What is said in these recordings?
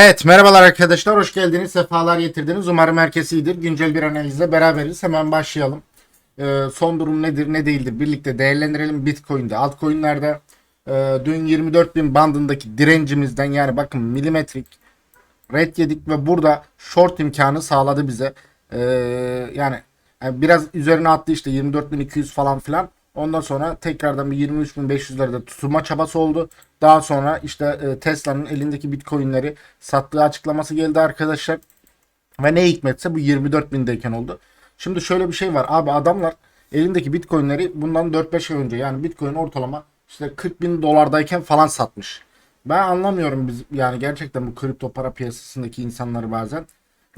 Evet merhabalar arkadaşlar. Hoş geldiniz. Sefalar getirdiniz. Umarım herkes iyidir. Güncel bir analizle beraberiz. Hemen başlayalım. Ee, son durum nedir ne değildir? Birlikte değerlendirelim. Bitcoin'de altcoin'lerde. E, dün 24.000 bandındaki direncimizden yani bakın milimetrik red yedik ve burada short imkanı sağladı bize. Ee, yani, yani biraz üzerine attı işte 24.200 falan filan Ondan sonra tekrardan bir 23.500'lerde tutulma çabası oldu. Daha sonra işte e, Tesla'nın elindeki Bitcoin'leri sattığı açıklaması geldi arkadaşlar. Ve ne hikmetse bu 24.000'deyken oldu. Şimdi şöyle bir şey var. Abi adamlar elindeki Bitcoin'leri bundan 4-5 ay önce yani Bitcoin ortalama işte 40 bin dolardayken falan satmış. Ben anlamıyorum biz yani gerçekten bu kripto para piyasasındaki insanları bazen.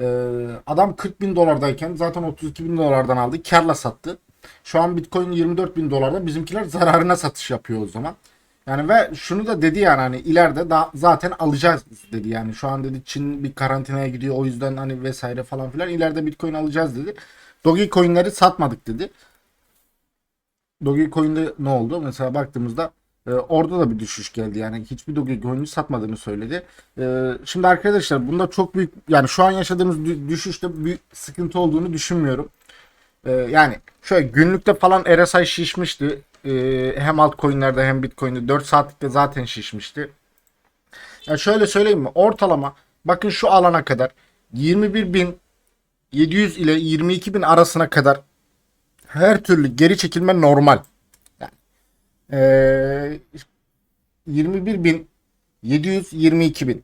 Ee, adam 40 bin dolardayken zaten 32 bin dolardan aldı. Karla sattı. Şu an Bitcoin 24 bin dolarda bizimkiler zararına satış yapıyor o zaman. Yani ve şunu da dedi yani hani ileride daha zaten alacağız dedi yani şu an dedi Çin bir karantinaya gidiyor o yüzden hani vesaire falan filan ileride Bitcoin alacağız dedi. Dogecoin'leri satmadık dedi. Dogecoin'de ne oldu? Mesela baktığımızda e, orada da bir düşüş geldi. Yani hiçbir Dogecoin'i satmadığını söyledi. E, şimdi arkadaşlar bunda çok büyük yani şu an yaşadığımız dü- düşüşte büyük sıkıntı olduğunu düşünmüyorum. Ee, yani şöyle günlükte falan RSI şişmişti. Ee, hem altcoin'lerde hem Bitcoin'de 4 saatlikte zaten şişmişti. Ya şöyle söyleyeyim mi? Ortalama bakın şu alana kadar 21.700 ile 22.000 arasına kadar her türlü geri çekilme normal. Yani ee, 21.700 22.000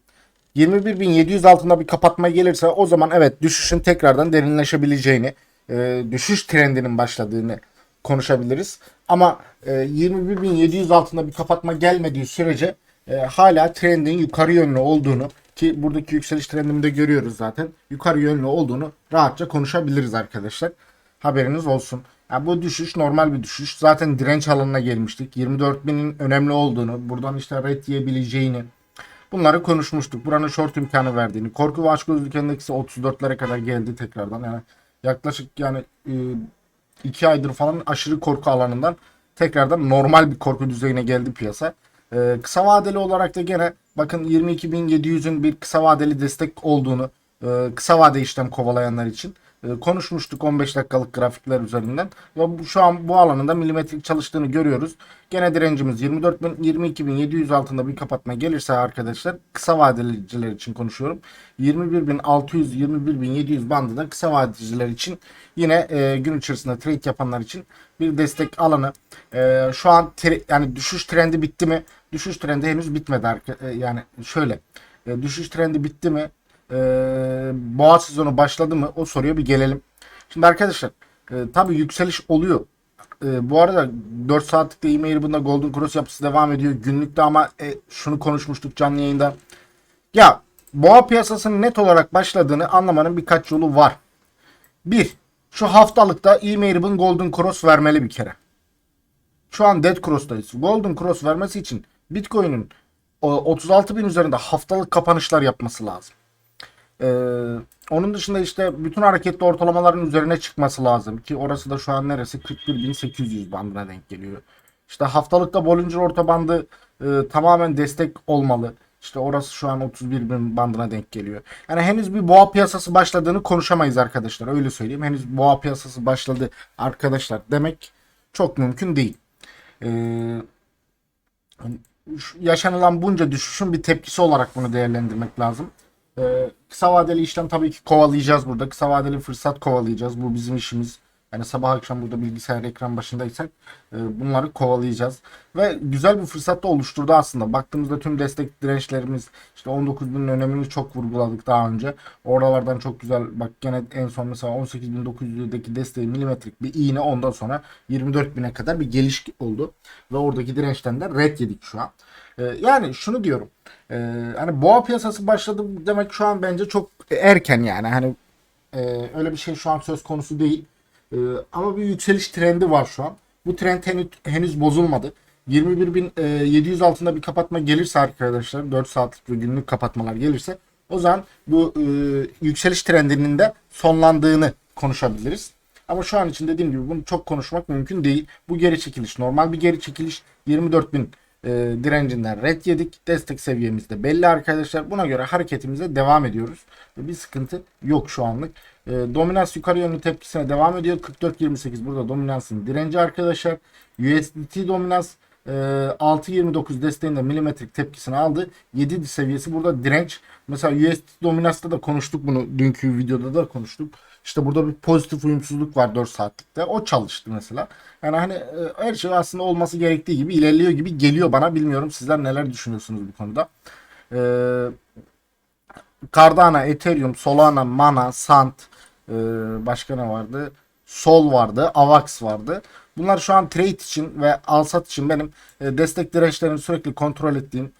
21.700 altında bir kapatma gelirse o zaman evet düşüşün tekrardan derinleşebileceğini e, düşüş trendinin başladığını konuşabiliriz. Ama e, 21.700 altında bir kapatma gelmediği sürece e, hala trendin yukarı yönlü olduğunu ki buradaki yükseliş trendini de görüyoruz zaten. Yukarı yönlü olduğunu rahatça konuşabiliriz arkadaşlar. Haberiniz olsun. Yani bu düşüş normal bir düşüş. Zaten direnç alanına gelmiştik. 24.000'in önemli olduğunu, buradan işte red yiyebileceğini, Bunları konuşmuştuk. Buranın short imkanı verdiğini. Korku ve açgözlülük endeksi 34'lere kadar geldi tekrardan. Yani yaklaşık yani 2 aydır falan aşırı korku alanından tekrardan normal bir korku düzeyine geldi piyasa. E, kısa vadeli olarak da gene bakın 22.700'ün bir kısa vadeli destek olduğunu e, kısa vade işlem kovalayanlar için e, konuşmuştuk 15 dakikalık grafikler üzerinden ve şu an bu alanında milimetrik çalıştığını görüyoruz. Gene direncimiz 24.000 22.700 altında bir kapatma gelirse arkadaşlar kısa vadeliciler için konuşuyorum. 21.600 21.700 bandında kısa vadeciler için yine e, gün içerisinde trade yapanlar için bir destek alanı. E, şu an yani düşüş trendi bitti mi? Düşüş trendi henüz bitmedi. e, yani şöyle e, düşüş trendi bitti mi? E, boğa sezonu başladı mı o soruya bir gelelim. Şimdi arkadaşlar e, tabi yükseliş oluyor. E, bu arada 4 saatlikte e-mail bunda Golden Cross yapısı devam ediyor. Günlükte ama e, şunu konuşmuştuk canlı yayında. Ya boğa piyasasının net olarak başladığını anlamanın birkaç yolu var. Bir, şu haftalıkta e-mail'in Golden Cross vermeli bir kere. Şu an Dead Cross'tayız. Golden Cross vermesi için Bitcoin'in o 36 bin üzerinde haftalık kapanışlar yapması lazım. Ee, onun dışında işte bütün hareketli ortalamaların üzerine çıkması lazım ki orası da şu an neresi 41.800 bandına denk geliyor. İşte haftalıkta Bollinger orta bandı e, tamamen destek olmalı. İşte orası şu an 31.000 bandına denk geliyor. Yani henüz bir boğa piyasası başladığını konuşamayız arkadaşlar. Öyle söyleyeyim. Henüz boğa piyasası başladı arkadaşlar demek çok mümkün değil. Ee, yaşanılan bunca düşüşün bir tepkisi olarak bunu değerlendirmek lazım. Ee, kısa vadeli işlem tabii ki kovalayacağız burada. Kısa vadeli fırsat kovalayacağız. Bu bizim işimiz. Yani sabah akşam burada bilgisayar ekran başındaysak e, bunları kovalayacağız. Ve güzel bir fırsat da oluşturdu aslında. Baktığımızda tüm destek dirençlerimiz işte 19.000'in önemini çok vurguladık daha önce. Oralardan çok güzel bak gene en son mesela 18.900'deki desteği milimetrik bir iğne ondan sonra 24.000'e kadar bir geliş oldu. Ve oradaki dirençten de red yedik şu an. E, yani şunu diyorum. E, hani boğa piyasası başladı demek şu an bence çok erken yani. Hani ee, öyle bir şey şu an söz konusu değil. Ee, ama bir yükseliş trendi var şu an. Bu trend henüz, henüz bozulmadı. 21.700 altında bir kapatma gelirse arkadaşlar 4 saatlik ve günlük kapatmalar gelirse o zaman bu e, yükseliş trendinin de sonlandığını konuşabiliriz. Ama şu an için dediğim gibi bunu çok konuşmak mümkün değil. Bu geri çekiliş normal bir geri çekiliş 24.000 e, direncinden red yedik. Destek seviyemiz de belli arkadaşlar. Buna göre hareketimize devam ediyoruz. Bir sıkıntı yok şu anlık. E, dominans yukarı yönlü tepkisine devam ediyor. 44.28 burada dominansın direnci arkadaşlar. USDT dominans e, 6.29 desteğinde milimetrik tepkisini aldı. 7 seviyesi burada direnç. Mesela USDT dominansta da konuştuk bunu. Dünkü videoda da konuştuk. İşte burada bir pozitif uyumsuzluk var 4 saatlikte. O çalıştı mesela. Yani hani e, her şey aslında olması gerektiği gibi ilerliyor gibi geliyor bana. Bilmiyorum sizler neler düşünüyorsunuz bu konuda. Eee Cardano, Ethereum, Solana, Mana, Sant, e, başka ne vardı? Sol vardı, Avax vardı. Bunlar şu an trade için ve alsat için benim e, destek dirençlerini sürekli kontrol ettiğim e,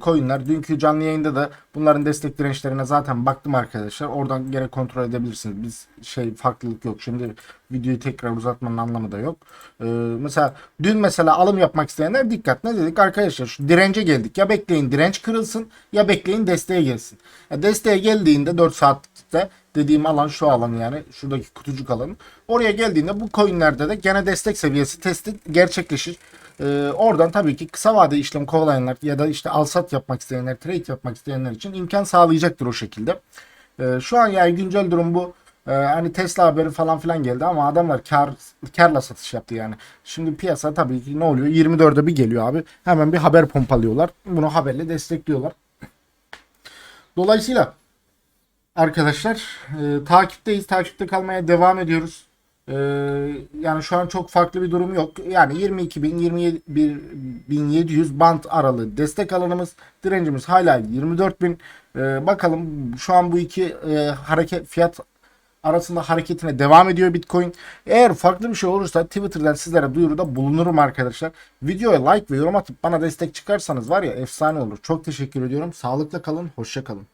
coinler. Dünkü canlı yayında da bunların destek dirençlerine zaten baktım arkadaşlar. Oradan gene kontrol edebilirsiniz. Biz şey farklılık yok. Şimdi videoyu tekrar uzatmanın anlamı da yok. E, mesela dün mesela alım yapmak isteyenler dikkat. Ne dedik arkadaşlar? Şu dirence geldik. Ya bekleyin direnç kırılsın ya bekleyin desteğe gelsin. Ya desteğe geldiğinde 4 saatte dediğim alan şu alan yani şuradaki kutucuk alanı. Oraya geldiğinde bu coinlerde de gene destek seviyesi testi gerçekleşir. Ee, oradan tabii ki kısa vade işlem kovalayanlar ya da işte alsat yapmak isteyenler, trade yapmak isteyenler için imkan sağlayacaktır o şekilde. Ee, şu an yani güncel durum bu. Ee, hani Tesla haberi falan filan geldi ama adamlar kar karla satış yaptı yani. Şimdi piyasa tabii ki ne oluyor? 24'e bir geliyor abi. Hemen bir haber pompalıyorlar. Bunu haberle destekliyorlar. Dolayısıyla arkadaşlar e, takipteyiz. Takipte kalmaya devam ediyoruz. E, yani şu an çok farklı bir durum yok. Yani 22.000-21.700 band aralığı destek alanımız. Direncimiz hala 24.000. E, bakalım şu an bu iki e, hareket fiyat arasında hareketine devam ediyor Bitcoin. Eğer farklı bir şey olursa Twitter'dan sizlere duyuruda bulunurum arkadaşlar. Videoya like ve yorum atıp bana destek çıkarsanız var ya efsane olur. Çok teşekkür ediyorum. Sağlıkla kalın, hoşça kalın.